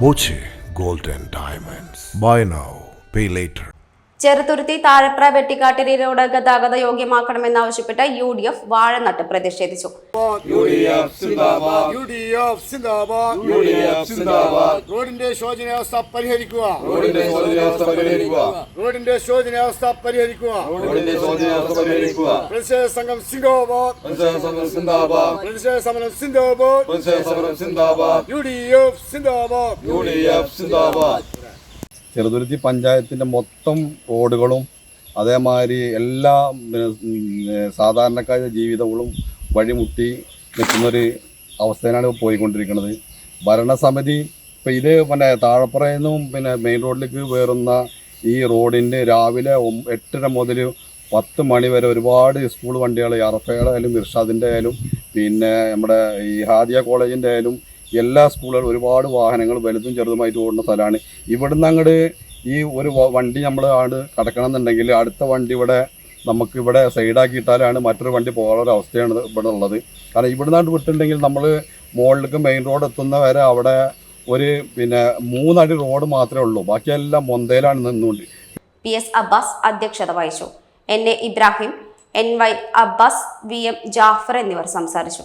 Pochi Gold and Diamonds. Buy now, pay later. Cheruthuruthy താഴെപ്ര Vettikattiri road ഗതാഗത യോഗ്യമാക്കണമെന്നാവശ്യപ്പെട്ട് U D F വാഴനട്ട് പ്രതിഷേധിച്ചു റോഡിന്റെ ശോചനാവസ്ഥ പരിഹരിക്കുക റോഡിന്റെ ശോചനാവസ്ഥ പരിഹരിക്കുക പ്രതിഷേധ സംഘം സിന്ദാബാദ് യു ഡി എഫ് സിന്ദാബാദ് യു ഡി എഫ് സിന്ദാബാദ് ചെറുതുരുത്തി പഞ്ചായത്തിൻ്റെ മൊത്തം റോഡുകളും അതേമാതിരി എല്ലാ സാധാരണക്കാരുടെ ജീവിതങ്ങളും വഴിമുട്ടി നിൽക്കുന്നൊരു അവസ്ഥയിലാണ് പോയിക്കൊണ്ടിരിക്കുന്നത് ഭരണസമിതി ഇപ്പം ഇത് പിന്നെ താഴപ്പുറയിൽ നിന്നും പിന്നെ മെയിൻ റോഡിലേക്ക് വേറുന്ന ഈ റോഡിന് രാവിലെ എട്ടര മുതൽ പത്ത് മണി വരെ ഒരുപാട് സ്കൂൾ വണ്ടികൾ അറഫയുടെ ആയാലും ഇർഷാദിൻ്റെ ആയാലും പിന്നെ നമ്മുടെ ഈ ഹാദിയ കോളേജിൻ്റെ ആയാലും എല്ലാ സ്കൂളുകളും ഒരുപാട് വാഹനങ്ങൾ വലുതും ചെറുതുമായിട്ട് ഓടുന്ന സ്ഥലമാണ് ഇവിടുന്ന് അങ്ങോട്ട് ഈ ഒരു വണ്ടി നമ്മൾ ആണ് കടക്കണം എന്നുണ്ടെങ്കിൽ അടുത്ത വണ്ടി ഇവിടെ നമുക്ക് ഇവിടെ സൈഡാക്കിയിട്ടാലാണ് മറ്റൊരു വണ്ടി പോകാനുള്ള അവസ്ഥയാണ് ഇവിടെ ഉള്ളത് കാരണം ഇവിടെ ഇവിടുന്നാണ്ട് വിട്ടിട്ടുണ്ടെങ്കിൽ നമ്മൾ മുകളിലേക്ക് മെയിൻ റോഡ് എത്തുന്ന വരെ അവിടെ ഒരു പിന്നെ മൂന്നടി റോഡ് മാത്രമേ ഉള്ളൂ ബാക്കിയെല്ലാം മൊന്തയിലാണ് നിന്നുകൊണ്ട് പി എസ് അബ്ബാസ് അധ്യക്ഷത വഹിച്ചു N A Ibrahim N Y Abbas V M Jafar എന്നിവർ സംസാരിച്ചു